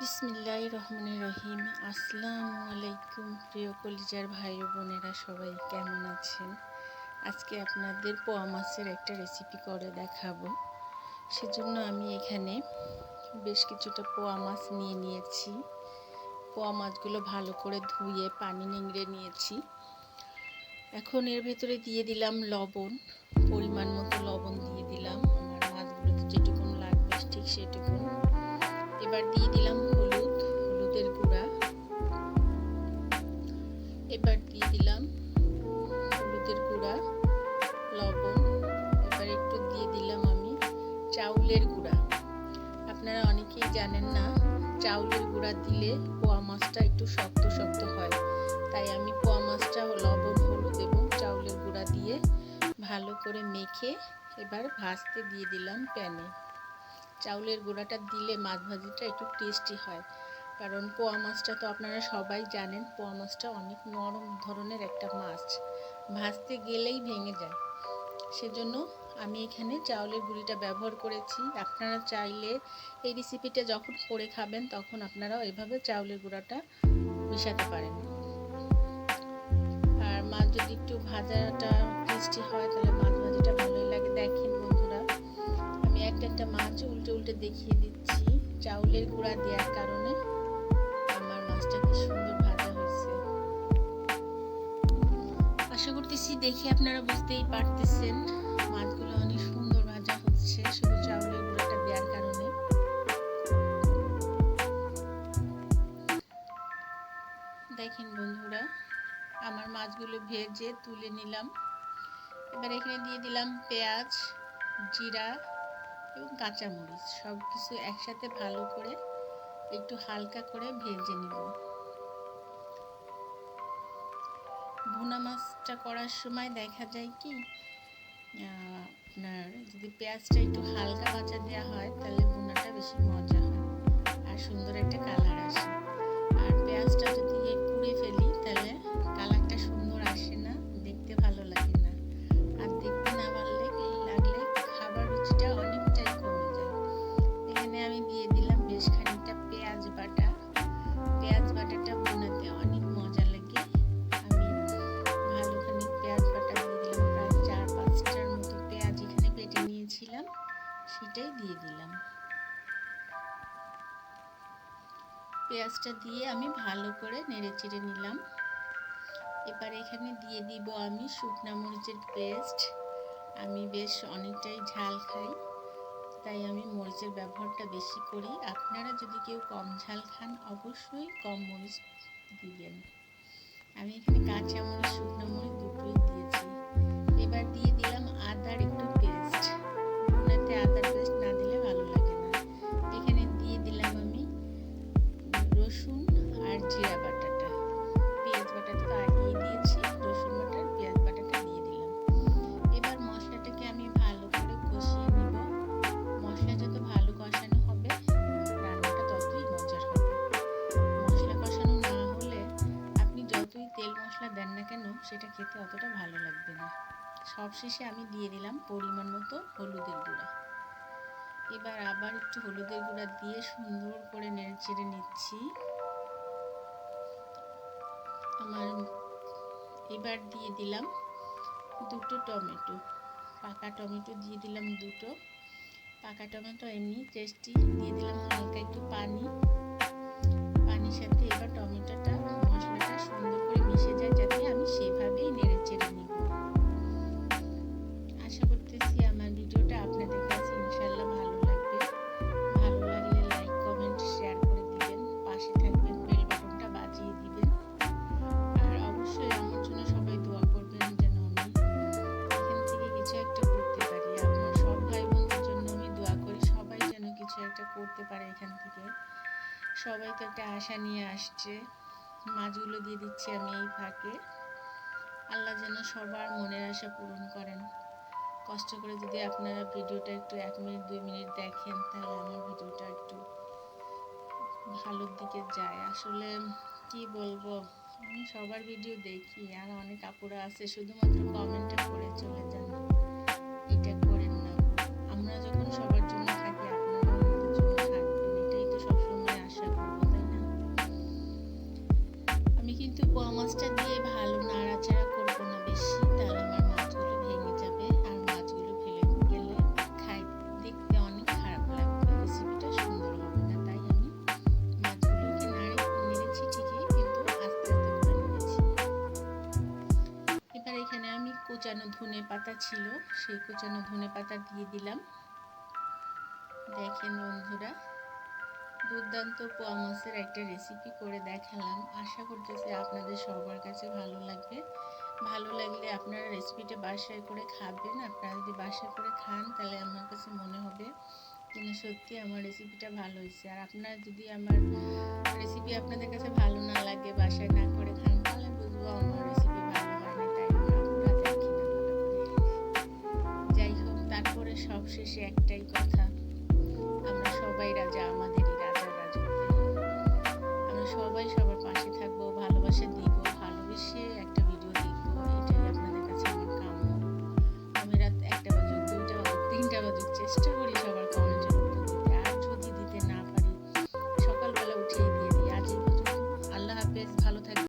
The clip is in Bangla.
বিসমিল্লাহ রহমান রহিম আসসালামু আলাইকুম প্রিয় কলিজার ভাই বোনেরা, সবাই কেমন আছেন? আজকে আপনাদের পোয়া মাছের একটা রেসিপি করে দেখাবো। সেজন্য আমি এখানে বেশ কিছুটা পোয়া মাছ নিয়ে নিয়েছি। পোয়া মাছগুলো ভালো করে ধুয়ে পানি নিংড়ে নিয়েছি। এখন এর ভেতরে দিয়ে দিলাম লবণ, পরিমাণ মতো লবণ দিয়ে দিলাম। আমার মাছগুলোতে যেটুকুন লাগবে ঠিক সেটুকুন। এবার দিয়ে দিলাম হলুদ, হলুদের গুঁড়া। এবার দিয়ে দিলাম হলুদের গুঁড়া, লবণ। এবার একটু দিয়ে দিলাম আমি চাউলের গুঁড়া। আপনারা অনেকেই জানেন না, চাউলের গুঁড়া দিলে পোয়া মাছটা একটু শক্ত শক্ত হয়। তাই আমি পোয়া মাছটা লবণ, হলুদ এবং চাউলের গুঁড়া দিয়ে ভালো করে মেখে এবার ভাজতে দিয়ে দিলাম প্যানে। চাউলের গুঁড়াটা দিলে মাছ ভাজিটা একটু টেস্টি হয়। কারণ পোয়া মাছটা তো আপনারা সবাই জানেন, পোয়া মাছটা অনেক নরম ধরনের একটা মাছ। ভাজতে গেলেই ভেঙে যায়। সেজন্য আমি এখানে চাউলের গুঁড়িটা ব্যবহার করেছি। আপনারা চাইলে এই রেসিপিটা যখন করে খাবেন, তখন আপনারা এভাবে চাউলের গুঁড়াটা মিশাতে পারেন। আর মাছ যদি একটু ভাজাটা দেখিয়ে দিচ্ছি। চাউলের গুঁড়া দেওয়ার কারণে আমার মাছটা কি সুন্দর ভাজা হয়েছে। আশা করতেছি দেখে আপনারা বুঝতেই পারতেছেন মাছগুলো অনেক সুন্দর ভাজা হচ্ছে, শুধু চাউলের গুঁড়াটা দেওয়ার কারণে। দেখেন বন্ধুরা, আমার মাছগুলো ভেজে তুলে নিলাম। এবার এখানে দিয়ে দিলাম পেঁয়াজ, জিরা এবং কাঁচামরিচ সব কিছু একসাথে ভালো করে একটু হালকা করে ভেজে নেব। ভুনা মাছটা করার সময় দেখা যায় কি আপনার যদি পেঁয়াজটা একটু হালকা বাঁচা দেওয়া হয়, তাহলে ভুনাটা বেশি মজা হয় আর সুন্দর একটা কালার আসে। আর পেঁয়াজটা যদি পুড়ে ফেলি, তাহলে পেঁয়াজটা দিয়ে আমি ভালো করে নেড়ে চেড়ে নিলাম। এবার এখানে দিয়ে দিব আমি শুকনা মরিচের পেস্ট। আমি বেশ অনেকটাই ঝাল খাই, তাই আমি মরিচের ব্যবহারটা বেশি করি। আপনারা যদি কেউ কম ঝাল খান, অবশ্যই কম মরিচ দিবেন। আমি এখানে কাঁচা মরিচ শুকনো মরিচ দুটোই দিয়েছি। এবার দিয়ে দিলাম তেল দেন না কেন, সেটা খেতে অতটা ভালো লাগবে না। সবশেষে আমি দিয়ে দিলাম পরিমাণ মতো হলুদের গুঁড়া। এবার আবার একটু হলুদের গুঁড়া দিয়ে সুন্দর করে নেড়ে নিচ্ছি। আমার এবার দিয়ে দিলাম দুটো টমেটো। পাকা টমেটো দিয়ে দিলাম দুটো। পাকা টমেটো এমনি টেস্টি দিয়ে দিলাম হালকা একটু পানি। পানির সাথে এবার টমেটোটা মশলাটা সুন্দর করে যাতে আমি সেভাবেই নেড়ে চেড়ে নিব। আশা করতেছি আমার ভিডিওটা আপনাদের কাছে ইনশাল্লাহ ভালো লাগবে। ভালো লাগলে লাইক, কমেন্ট, শেয়ার করে দিবেন। পাশে থাকবেন, বেল বাটনটা বাজিয়ে দিবেন। আর অবশ্যই আমার জন্য সবাই দোয়া করবেন যেন আমি এখান থেকে কিছু একটা করতে পারি। আপনার সব ভাই বোনদের জন্য আমি দোয়া করি, সবাই যেন কিছু একটা করতে পারে এখান থেকে। সবাই তো একটা আশা নিয়ে আসছে। মাছগুলো দিয়ে দিচ্ছি আমি এই ফাঁকে। আল্লাহ যেন সবার মনের আশা পূরণ করেন। কষ্ট করে যদি আপনারা ভিডিওটা একটু এক মিনিট, দুই মিনিট দেখেন, তাহলে আমার ভিডিওটা একটু ভালোর দিকে যায়। আসলে কি বলব? আমি সবার ভিডিও দেখি, আর অনেক আপুরা আছে, শুধুমাত্র কমেন্টে করে চলে যান ধনে পাতা ছিল সেই কুচানো ধনে পাতা দিয়ে দিলাম। দেখেন বন্ধুরা, দুর্দান্ত পোয়া মাছের একটা রেসিপি করে দেখালাম। আশা করতেছি আপনাদের সবার কাছে ভালো লাগবে। ভালো লাগলে আপনারা রেসিপিটা বাসায় করে খাবেন। আপনারা যদি বাসায় করে খান, তাহলে আমার কাছে মনে হবে কিন্তু সত্যি আমার রেসিপিটা ভালো হয়েছে। আর আপনারা যদি আমার রেসিপি আপনাদের কাছে ভালো না লাগে, বাসায় না করে খান, তাহলে বুঝব আমার রেসিপি সবশেষে একটাই কথা আমরা সবাই রাজা আমাদেরই রাজা রাজত্বে আমরা সবাই সব